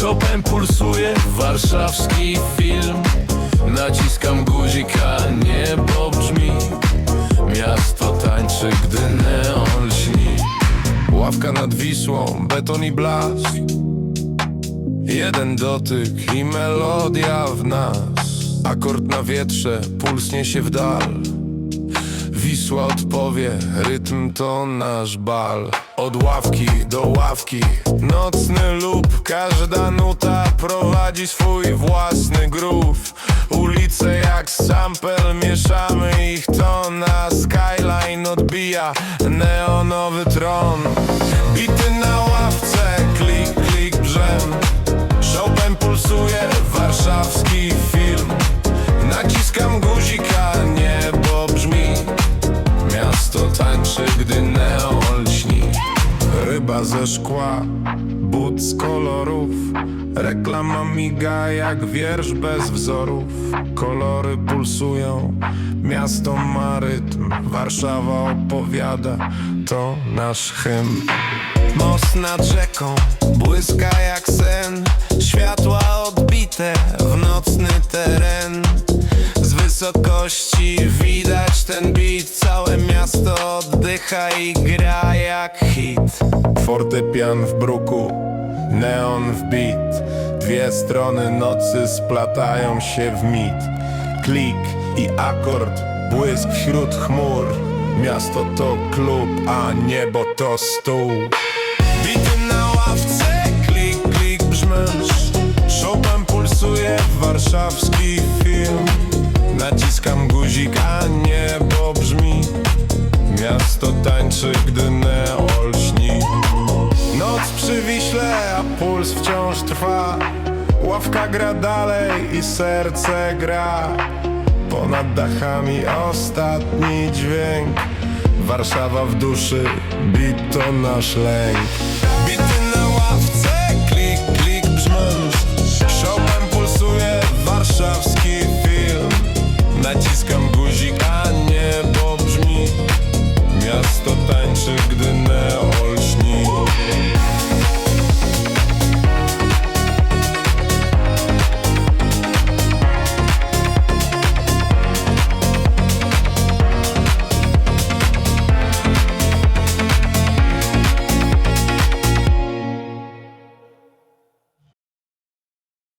Chopin pulsuje, warszawski film. Naciskam guzika, niebo brzmi. Miasto tańczy, gdy lśni Ławka nad Wisłą, beton i blask. Jeden dotyk i melodia w nas. Akord na wietrze, puls niesie w dal. Wisła odpowie, rytm to nasz bal. Od ławki do ławki, nocny lub Każda nuta prowadzi swój własny groove. Ulice jak sample, mieszamy ich to na Skyline odbija neonowy tron Bity na ławce, klik, klik brzem. Chopin pulsuje, warszawski film. Naciskam guzika, niebo brzmi. Miasto tańczy, gdy neon lśni. Ryba ze szkła, but z kolorów. Reklama miga jak wiersz bez wzorów. Kolory pulsują, miasto ma rytm Warszawa opowiada, to nasz hymn. Most nad rzeką błyska jak sen Światła odbite w nocny teren. Z wysokości widać ten beat Całe miasto oddycha i gra jak hit. Fortepian w bruku, neon w beat. Dwie strony nocy splatają się w mit. Klik i akord, błysk wśród chmur. Miasto to klub, a niebo to stół. Bity na ławce, klik, klik brzmisz Chopin pulsuje, warszawski film. Naciskam guzik, a niebo brzmi. Miasto tańczy, gdy neol śni. Noc przy Wiśle, a puls wciąż trwa. Ławka gra dalej i serce gra Ponad dachami ostatni dźwięk. Warszawa w duszy, bit to nasz lęk